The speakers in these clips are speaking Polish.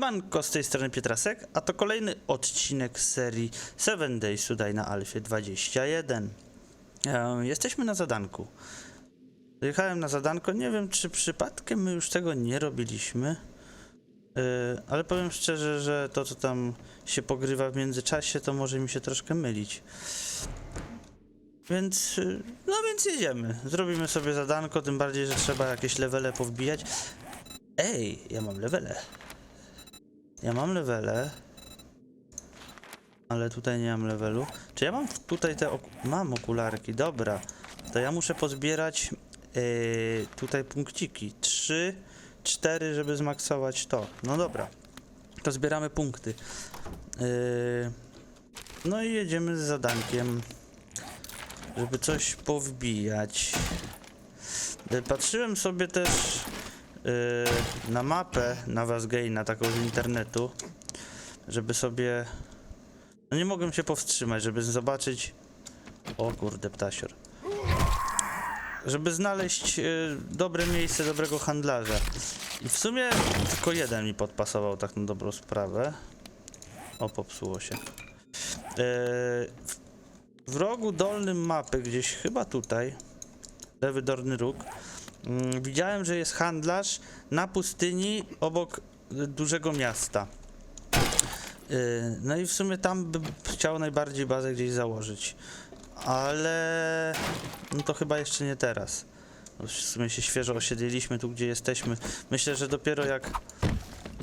Siemanko, z tej strony Pietrasek, a to kolejny odcinek serii 7 Days tutaj na Alfie 21. E, jesteśmy na zadanku. Jechałem na zadanko, nie wiem czy przypadkiem my już tego nie robiliśmy, e, ale powiem szczerze, że to co tam się pogrywa w międzyczasie, to może mi się troszkę mylić. Więc, y, no więc jedziemy. Zrobimy sobie zadanko, tym bardziej, że trzeba jakieś levele powbijać. Ej, ja mam levele. Ja mam levele. Ale tutaj nie mam levelu. Czy ja mam tutaj te ok Mam okularki, dobra. To ja muszę pozbierać yy, tutaj punkciki. 3, 4, żeby zmaksować to. No dobra. To zbieramy punkty. Yy, no i jedziemy z zadankiem. Żeby coś powbijać. Yy, Patrzyłem sobie też na mapę na na taką z internetu, żeby sobie. No nie mogłem się powstrzymać, żeby zobaczyć. O kurde, ptasior. Żeby znaleźć yy, dobre miejsce dobrego handlarza. I w sumie tylko jeden mi podpasował tak na dobrą sprawę. O, popsuło się. Yy, w, w rogu dolnym mapy, gdzieś chyba tutaj, lewy dolny róg, Widziałem, że jest handlarz na pustyni obok y, dużego miasta. Y, No i w sumie tam bym chciał najbardziej bazę gdzieś założyć. Ale no to chyba jeszcze nie teraz. W sumie się świeżo osiedliliśmy tu, gdzie jesteśmy. Myślę, że dopiero jak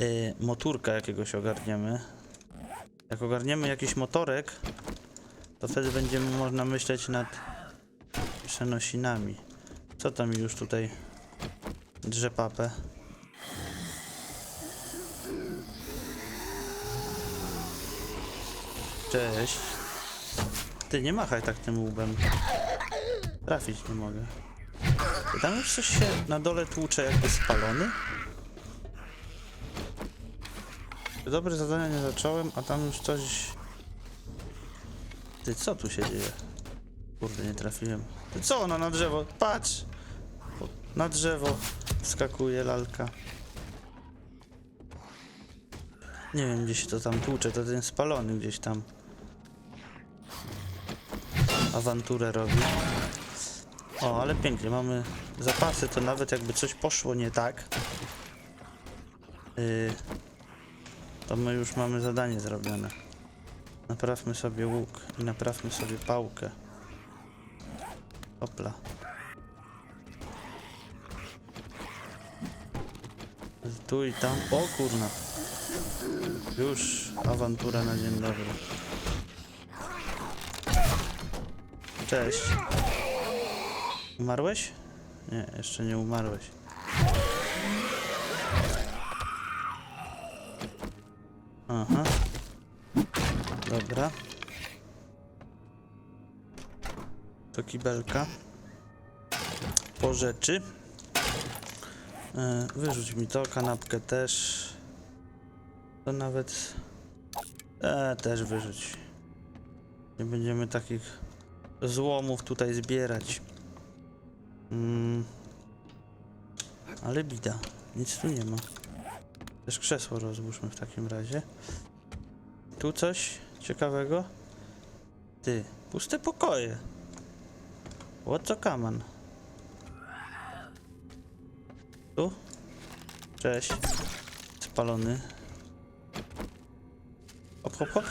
y, motorka jakiegoś ogarniemy. Jak ogarniemy jakiś motorek, to wtedy będziemy można myśleć nad przenosinami. Co tam już tutaj drze papę? Cześć. Ty nie machaj tak tym łbem. Trafić nie mogę. Ty tam już coś się na dole tłucze jakby spalony? Dobre zadania nie zacząłem, a tam już coś... Ty co tu się dzieje? Kurde, nie trafiłem. Ty co ona na drzewo? Patrz! Na drzewo skakuje lalka. Nie wiem, gdzie się to tam tłucze, to ten spalony gdzieś tam. Awanturę robi. O, ale pięknie, mamy zapasy, to nawet jakby coś poszło nie tak, yy, to my już mamy zadanie zrobione. Naprawmy sobie łuk i naprawmy sobie pałkę. Hopla. Tu i tam. O kurna. Już awantura na dzień dobry. Cześć. Umarłeś? Nie, jeszcze nie umarłeś. Aha. Dobra. Do kibelka. Po rzeczy. E, wyrzuć mi to, kanapkę też. To nawet... E, też wyrzuć. Nie będziemy takich złomów tutaj zbierać. Mm. Ale bida. Nic tu nie ma. Też krzesło rozłóżmy w takim razie. Tu coś ciekawego? Ty, puste pokoje. What the kaman? Tu? Cześć. Spalony. Hop, hop, hop.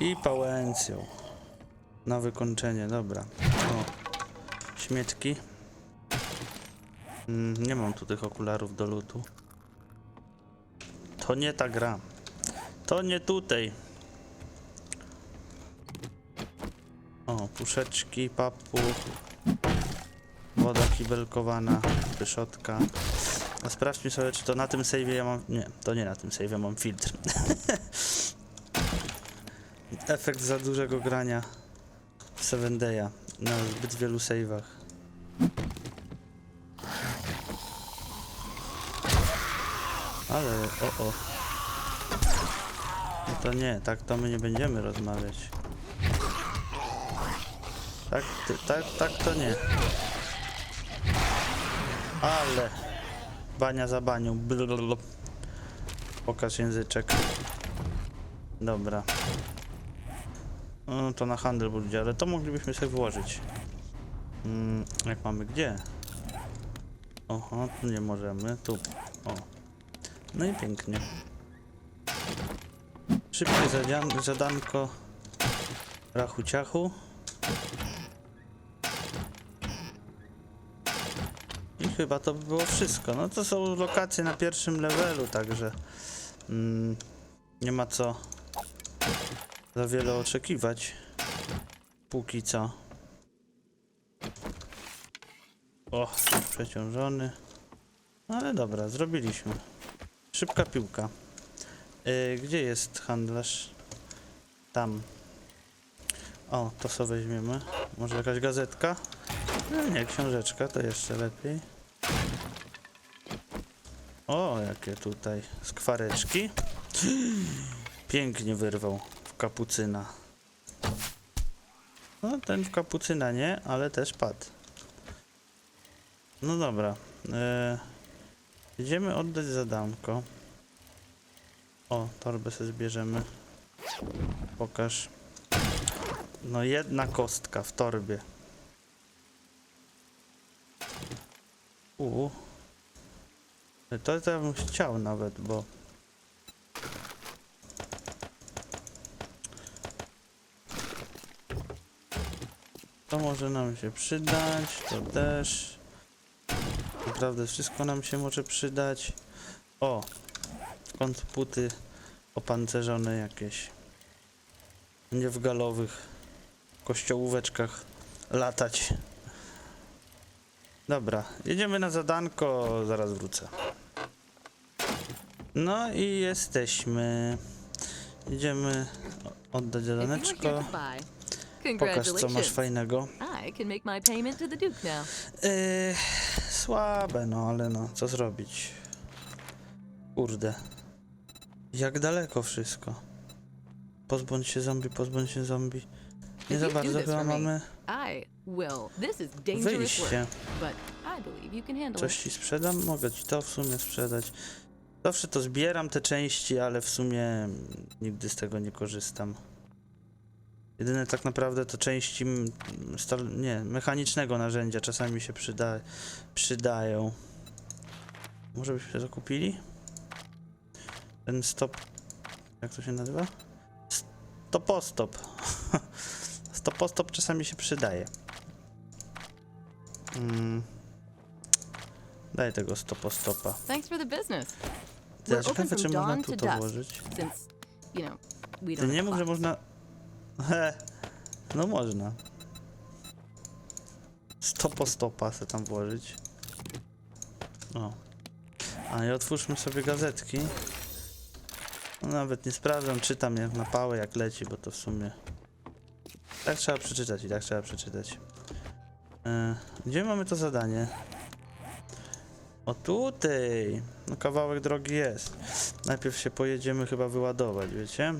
I pałęcją. Na wykończenie, dobra. O. Śmietki. Mm, nie mam tu tych okularów do lutu. To nie ta gra. To nie tutaj. O, puszeczki, papu. Woda kibelkowana, pyszotka. A sprawdźmy sobie, czy to na tym save'ie ja mam... Nie, to nie na tym save'ie mam filtr. Efekt za dużego grania w 7 Day'a na zbyt wielu save'ach. Ale, o o. No to nie, tak to my nie będziemy rozmawiać. Tak, tak, tak to nie. Ale. Bania za banią. Pokaż języczek. Dobra. No to na handel będzie, ale to moglibyśmy sobie włożyć. Mm, jak mamy gdzie? Oho, tu nie możemy. Tu. O. No i pięknie. Szybkie zadanko. Rachu ciachu. Chyba to by było wszystko. No to są lokacje na pierwszym levelu, także mm, nie ma co za wiele oczekiwać. Póki co. O, przeciążony. No Ale dobra, zrobiliśmy. Szybka piłka. Yy, gdzie jest handlarz? Tam. O, to co weźmiemy. Może jakaś gazetka? No nie, książeczka, to jeszcze lepiej. O, jakie tutaj skwareczki. Pięknie wyrwał w kapucyna. No, ten w kapucyna nie, ale też padł. No dobra. E, idziemy oddać zadanko. O, torbę sobie zbierzemy. Pokaż. No jedna kostka w torbie. U. To, ja bym chciał nawet, bo... To może nam się przydać, to też. Naprawdę wszystko nam się może przydać. O! Końcu buty opancerzone jakieś. Nie w galowych kościołóweczkach latać. Dobra, jedziemy na zadanko, zaraz wrócę. No i jesteśmy. Idziemy oddać zadaneczko. Pokaż co masz fajnego. Yy, słabe, no ale no, co zrobić? Kurde. Jak daleko wszystko. Pozbądź się zombie, pozbądź się zombie. Nie za bardzo chyba mamy wyjście. Coś ci sprzedam? Mogę ci to w sumie sprzedać. Zawsze to zbieram te części, ale w sumie nigdy z tego nie korzystam. Jedyne tak naprawdę to części stal- nie, mechanicznego narzędzia czasami się przyda przydają. Może byśmy zakupili? Ten stop... Jak to się nazywa? Stopostop. Stopostop czasami się przydaje. Mm. Daj tego stopostopa. Thanks for the business. Ja We're open ciekawe, from czy można dawn tu to to dusk, włożyć. since, you know, we Ty don't nie have mów, że clocks. można... He, no można. Stopo stopa se tam włożyć. O. A i otwórzmy sobie gazetki. No nawet nie sprawdzam, czytam je na pałę jak leci, bo to w sumie... Tak trzeba przeczytać i tak trzeba przeczytać. E, gdzie mamy to zadanie? O tutaj! No kawałek drogi jest. Najpierw się pojedziemy chyba wyładować, wiecie?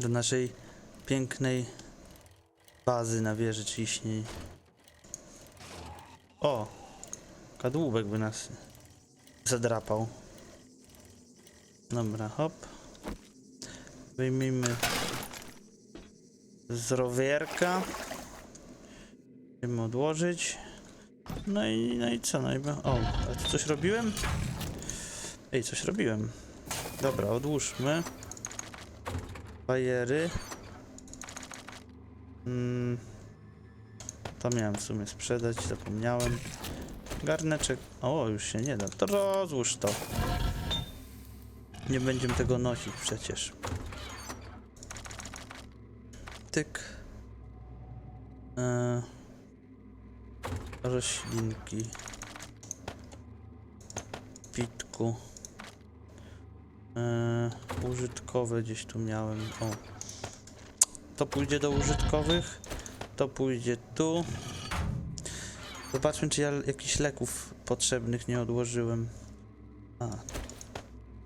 Do naszej pięknej bazy na wieży ciśnień. O! Kadłubek by nas zadrapał. Dobra, hop. Wyjmijmy z rowerka. Chcemy odłożyć. No i, no i co? No i, o, a tu coś robiłem? Ej, coś robiłem. Dobra, odłóżmy. Bajery. Mm, to miałem w sumie sprzedać, zapomniałem. Garneczek. O, już się nie da. To rozłóż to. Nie będziemy tego nosić przecież. Tyk. E, roślinki. Pitku. E, użytkowe gdzieś tu miałem. O. To pójdzie do użytkowych. To pójdzie tu. Zobaczmy, czy ja jakichś leków potrzebnych nie odłożyłem. A.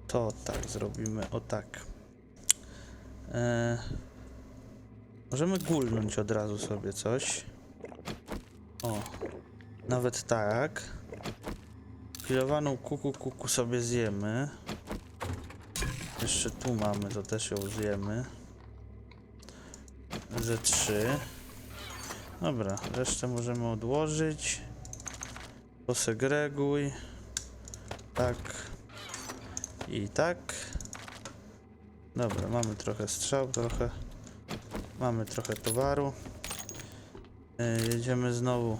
To tak zrobimy. O tak. E, możemy gulnąć od razu sobie coś. O. Nawet tak. Kilowaną kuku kuku sobie zjemy. Jeszcze tu mamy, to też ją zjemy. Ze trzy. Dobra, resztę możemy odłożyć. Posegreguj. Tak. I tak. Dobra, mamy trochę strzał, trochę. Mamy trochę towaru. E, jedziemy znowu.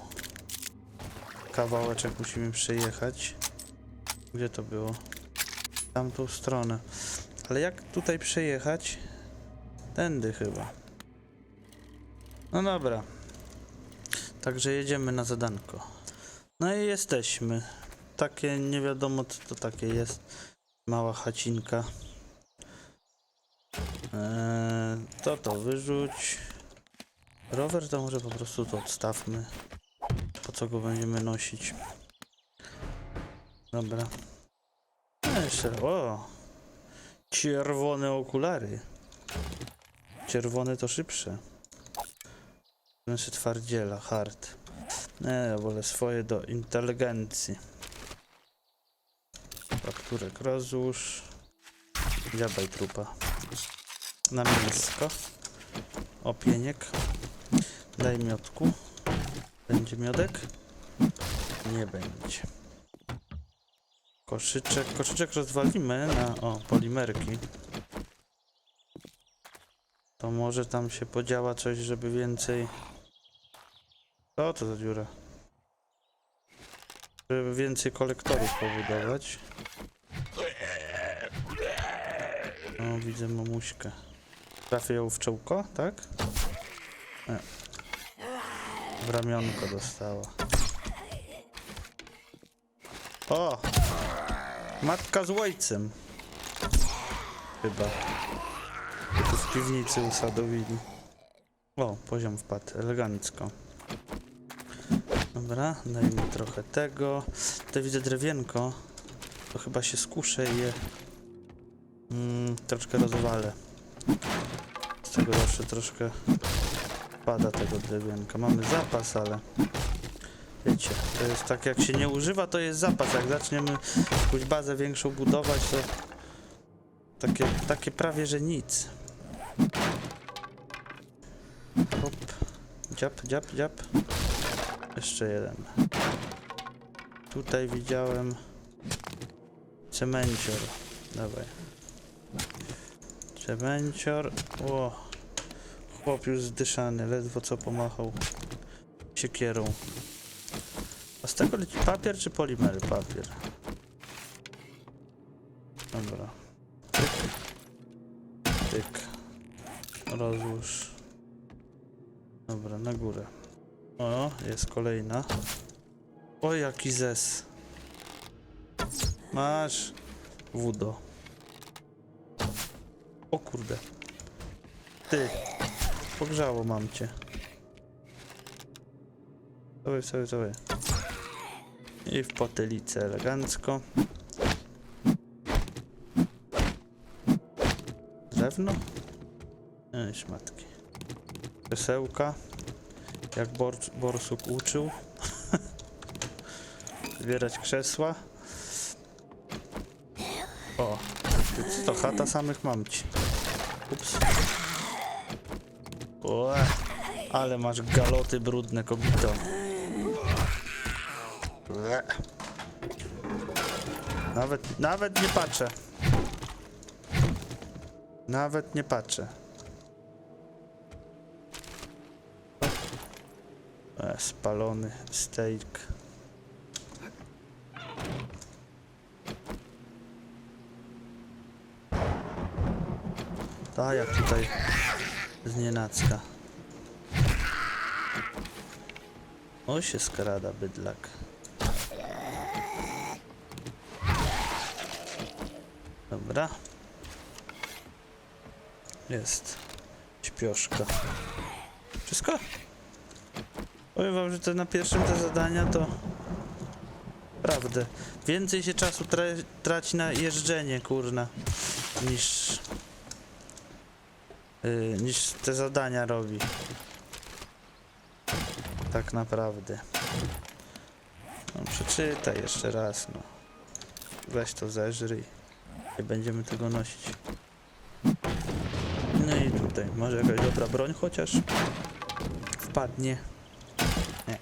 Kawałeczek musimy przejechać. Gdzie to było? Tamtą stronę. Ale jak tutaj przejechać? Tędy chyba. No dobra. Także jedziemy na zadanko. No i jesteśmy. Takie nie wiadomo co to takie jest. Mała chacinka. Eee, to to wyrzuć. Rower to może po prostu to odstawmy. Po co go będziemy nosić? Dobra. No jeszcze, o! Czerwone okulary. Czerwone to szybsze. Znaczy twardziela, hard. Nie, ja wolę swoje do inteligencji. Kapturek rozłóż. Dziabaj trupa. Na mięsko. Opieniek. Daj miodku. Będzie miodek? Nie będzie. Koszyczek. Koszyczek rozwalimy na o, polimerki. To może tam się podziała coś, żeby więcej. Co to za dziura? Żeby więcej kolektorów pobudować. O, widzę mamuśkę. Trafię ją w czołko, tak? Nie. W ramionko dostała. O! Matka z ojcem. Chyba. Tu w piwnicy usadowili. O, poziom wpadł, elegancko. Dobra, dajmy trochę tego. Tutaj widzę drewienko. To chyba się skuszę i je mm, troszkę rozwalę. Z tego zawsze troszkę pada tego drewienka. Mamy zapas, ale wiecie, to jest tak jak się nie używa, to jest zapas. Jak zaczniemy jakąś bazę większą budować, to takie, takie prawie, że nic. Hop. Dziap, dziap, dziap. Jeszcze jeden. Tutaj widziałem cemencior. Dawaj. Cemencior. O. Chłop już zdyszany, ledwo co pomachał siekierą. A z tego leci papier czy polimery? Papier. Dobra. Tyk. Rozłóż. Dobra, na górę. O, jest kolejna. O, jaki zes. Masz. Wudo. O kurde. Ty. Pogrzało mam cię. Sobie, sobie, sobie. I w potylicę elegancko. Drewno? Ej, szmatki. Krzesełka. Jak bor borsuk uczył. Zbierać krzesła. O. To chata samych mamci? Ups. Ue, ale masz galoty brudne, kobito. Ue. Nawet, nawet nie patrzę. Nawet nie patrzę. E, spalony steak. Tak, jak tutaj z nienacka. O się skrada bydlak. Dobra. Jest. Śpioszka. Wszystko? Powiem wam, że te na pierwszym te zadania to... Prawdę. Więcej się czasu tra traci na jeżdżenie, kurna, niż... Yy, niż te zadania robi. Tak naprawdę. No, przeczytaj jeszcze raz, no. Weź to zeżryj. Nie będziemy tego nosić. No i tutaj, może jakaś dobra broń chociaż wpadnie. Nie.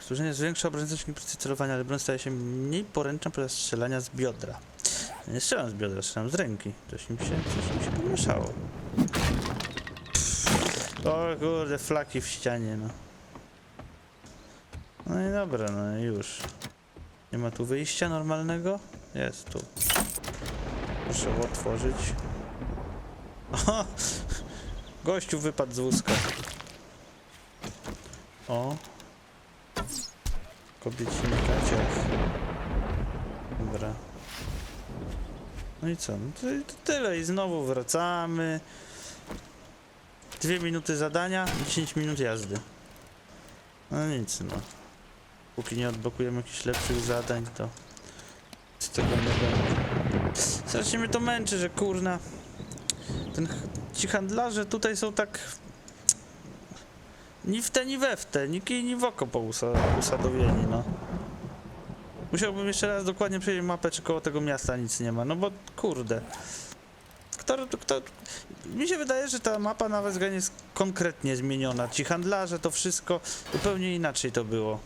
Służenie zwiększa i precyzję celowania, ale broń staje się mniej poręczna podczas strzelania z biodra. Nie strzelam z biodra, strzelam z ręki. Coś mi się, coś mi się pomieszało. O kurde, flaki w ścianie, no. No i dobra, no i już. Nie ma tu wyjścia normalnego? Jest tu. Muszę otworzyć. O! Gościu wypadł z wózka. O! Kobieciny kaciach. Dobra. No i co? No to, tyle i znowu wracamy. Dwie minuty zadania, 10 minut jazdy. No nic no. Póki nie odblokujemy jakichś lepszych zadań, to z tego nie będzie. Strasznie mnie to męczy, że kurna. Ten, ci handlarze tutaj są tak. Ni w te, ni we w te, ni kij, ni w oko pousa- usadowieni, no. Musiałbym jeszcze raz dokładnie przejrzeć mapę, czy koło tego miasta nic nie ma, no bo kurde. Kto, kto, mi się wydaje, że ta mapa na Westganie jest konkretnie zmieniona. Ci handlarze, to wszystko zupełnie inaczej to było.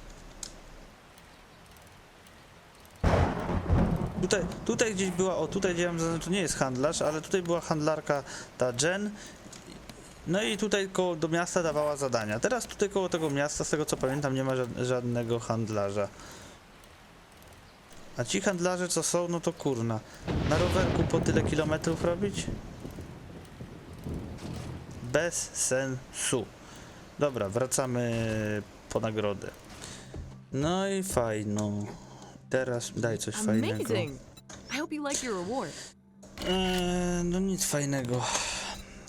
Tutaj, tutaj gdzieś była, o tutaj gdzie mam to nie jest handlarz, ale tutaj była handlarka ta Jen. No i tutaj koło do miasta dawała zadania. Teraz tutaj koło tego miasta, z tego co pamiętam, nie ma ża- żadnego handlarza. A ci handlarze co są, no to kurna. Na rowerku po tyle kilometrów robić? Bez sensu. Dobra, wracamy po nagrodę. No i fajno. Teraz daj coś fajnego. Eee, no nic fajnego.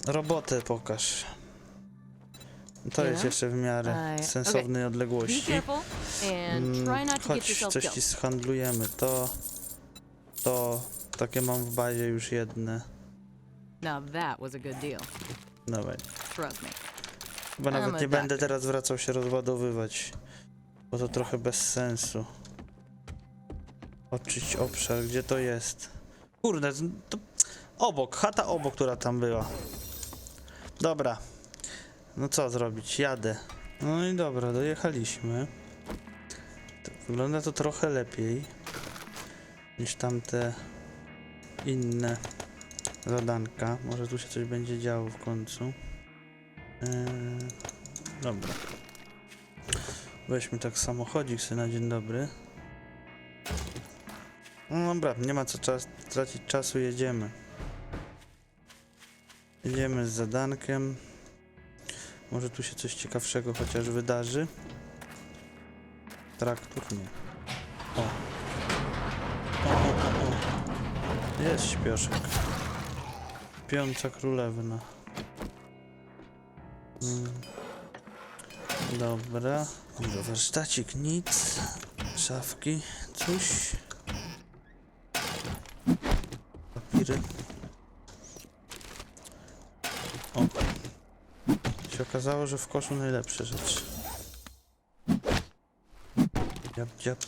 Robotę pokaż. To jest jeszcze w miarę sensownej odległości. Mm, Chodź, coś ci zhandlujemy. To, to, takie mam w bazie już jedne. Now that was a good deal. Dawaj. Trust me. Chyba nawet nie będę teraz wracał się rozładowywać. Bo to trochę bez sensu. Oczyść obszar, gdzie to jest? Kurde, to obok, chata obok, która tam była. Dobra. No co zrobić? Jadę. No i dobra, dojechaliśmy. Wygląda to trochę lepiej niż tamte inne zadanka. Może tu się coś będzie działo w końcu. Eee, dobra. Weźmy tak samochodzik sobie na dzień dobry. No dobra, nie ma co czas, tracić czasu, jedziemy. Jedziemy z zadankiem. Może tu się coś ciekawszego chociaż wydarzy. Traktor nie. O. O, o, o. Jest śpioszek. Piąca królewna. Mm. Dobra. Dobra, warsztacik nic. Szafki, coś. Papiry. O. Się okazało, że w koszu najlepsze rzeczy. Dziab, dziab.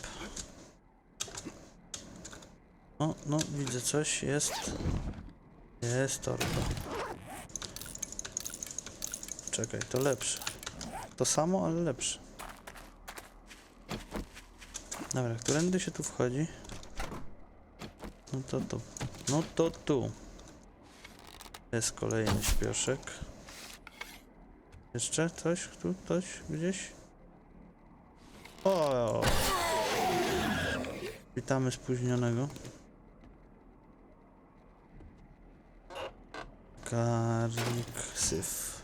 O, no widzę coś, jest. Jest torba. Czekaj, to lepsze. To samo, ale lepsze. Dobra, którędy się tu wchodzi? No to tu. No to tu. Jest kolejny śpioszek. Jeszcze coś? Tu coś? Gdzieś? O! Witamy spóźnionego. Karnik, syf.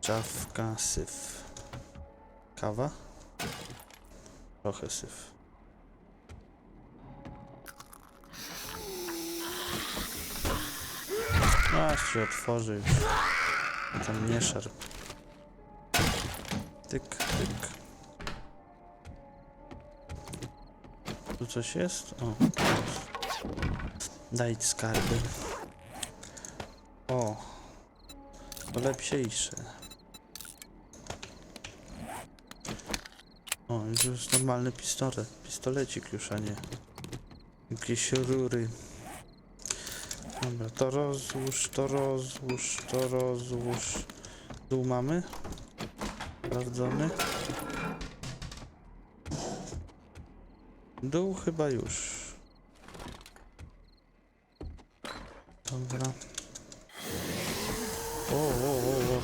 Czawka, syf. Kawa? Trochę syf. Aż się otworzy już. A Tam nie szarp. Tyk, tyk. Coś jest? O. Daj skarby. O. To lepsiejsze. O. To jest normalny pistolet. Pistolecik już, a nie jakieś rury. Dobra, to rozłóż, to rozłóż, to rozłóż. Dół mamy? Sprawdzony. Dół chyba już. Dobra. O, o, o, o.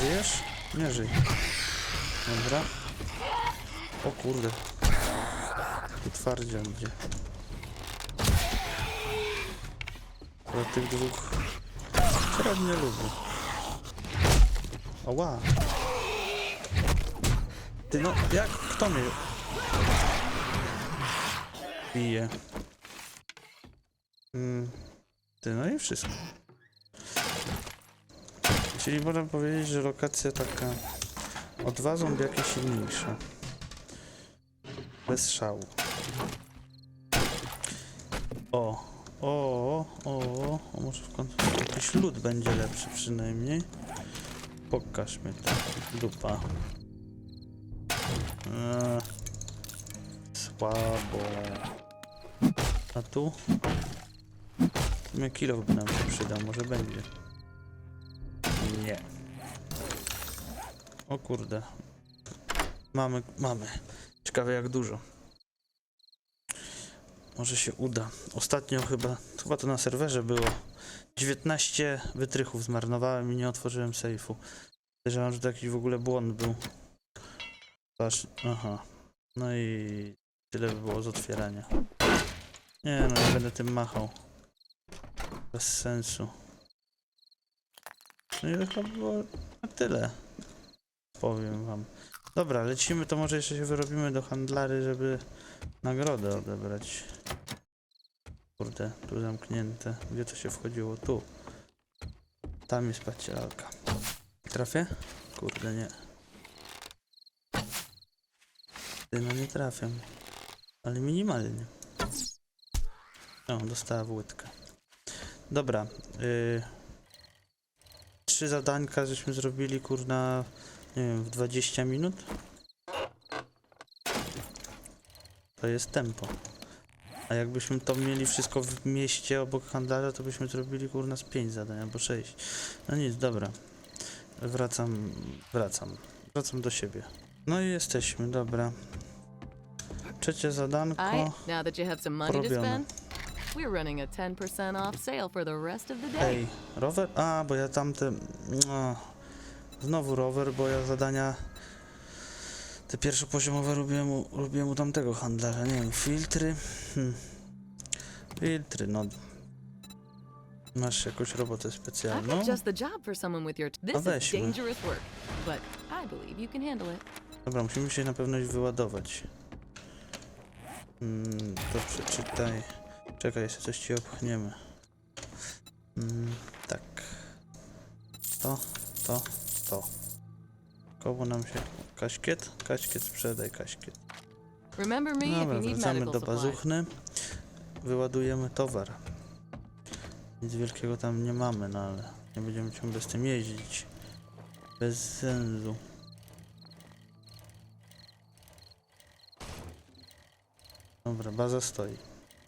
Żyjesz? Nie żyj. Dobra. O kurde. Tu twardzia idzie. Ale tych dwóch średnio lubię. Oła. Ty no, jak? Kto mnie bije? Mm. Ty no i wszystko. Czyli można powiedzieć, że lokacja taka o dwa zombiaki silniejsza. Bez szału. O, o, o, o, może w końcu jakiś lód będzie lepszy przynajmniej. Pokaż mi to, dupa. Eee, słabo. A tu? Mnie kilo by nam się przydał, może będzie. Nie. O kurde. Mamy, mamy. Ciekawe jak dużo. Może się uda. Ostatnio chyba, chyba to na serwerze było. 19 wytrychów zmarnowałem i nie otworzyłem sejfu. Podejrzewam, że to jakiś w ogóle błąd był. Aha. No i tyle by było z otwierania. Nie no, nie będę tym machał. Bez sensu. No i chyba było na tyle. Powiem wam. Dobra, lecimy, to może jeszcze się wyrobimy do handlary, żeby nagrodę odebrać. Kurde, tu zamknięte. Gdzie to się wchodziło? Tu. Tam jest pacieralka. Trafię? Kurde, nie. Ty, no nie trafiam. Ale minimalnie. O, dostała w łydkę. Dobra. Yy, trzy zadańka żeśmy zrobili, kurna, nie wiem, w 20 minut. To jest tempo. A jakbyśmy to mieli wszystko w mieście obok handlarza, to byśmy zrobili kurna z 5 zadań albo 6. No nic, dobra. Wracam, wracam. Wracam do siebie. No i jesteśmy, dobra. Trzecie zadanko. Alright, now that you have some money to spend, we're running a 10% off sale for the rest of the day. Ej, rower? A, bo ja tamte... No, znowu rower, bo ja zadania... Te pierwszopoziomowe robiłem u, robiłem u tamtego handlarza, nie wiem, filtry... Hmm. Filtry, no... Masz jakąś robotę I've specjalną? got just the job for someone with your. This is weźmy. dangerous work, but I believe you can handle it. Dobra, musimy się na pewno wyładować. Mm, to przeczytaj. Czekaj, jeszcze coś ci opchniemy. Mm, tak. To, to, to. Koło nam się... Kaśkiet? Kaśkiet, sprzedaj kaśkiet. Dobra, wracamy do bazuchny. Wyładujemy towar. Nic wielkiego tam nie mamy, no ale nie będziemy ciągle z tym jeździć. Bez sensu. Dobra, baza stoi.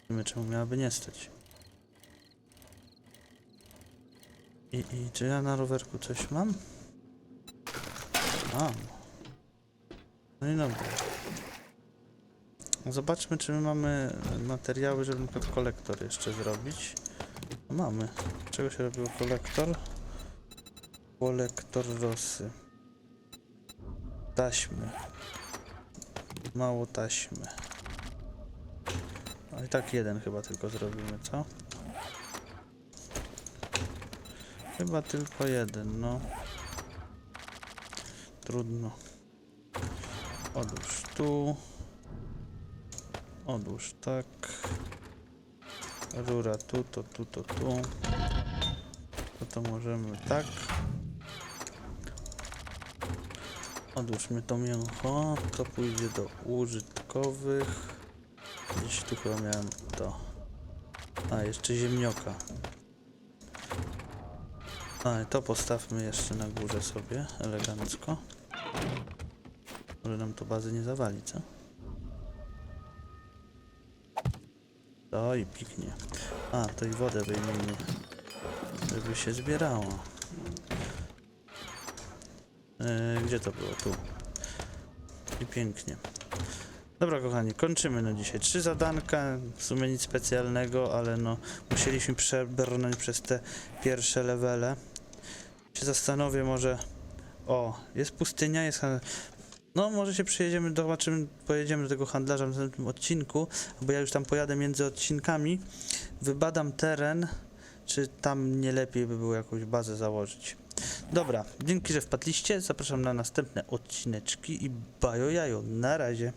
Wiemy czemu miałaby nie stać. I, I czy ja na rowerku coś mam? Mam. No i dobra. Zobaczmy, czy my mamy materiały, żeby na kolektor jeszcze zrobić. No mamy. Czego się robił kolektor? Kolektor rosy. Taśmy. Mało taśmy. I tak jeden chyba tylko zrobimy, co? Chyba tylko jeden, no. Trudno. Odłóż tu. Odłóż tak. Rura tu, to tu, to tu. To to możemy tak. Odłóżmy to mięcho. To pójdzie do użytkowych. Gdzieś tu chyba miałem to. A, jeszcze ziemnioka. A, to postawmy jeszcze na górze sobie, elegancko. Może nam to bazy nie zawali, co? To i piknie. A, to i wodę wyjmijmy, żeby się zbierało. E, gdzie to było? Tu. I pięknie. Dobra, kochani, kończymy na dzisiaj. Trzy zadanka, w sumie nic specjalnego, ale no musieliśmy przebrnąć przez te pierwsze levele. Się zastanowię może... O, jest pustynia, jest... No, może się przyjedziemy, zobaczymy, pojedziemy do tego handlarza w następnym odcinku, bo ja już tam pojadę między odcinkami, wybadam teren, czy tam nie lepiej by było jakąś bazę założyć. Dobra, dzięki, że wpadliście, zapraszam na następne odcineczki i bajo jajo, na razie.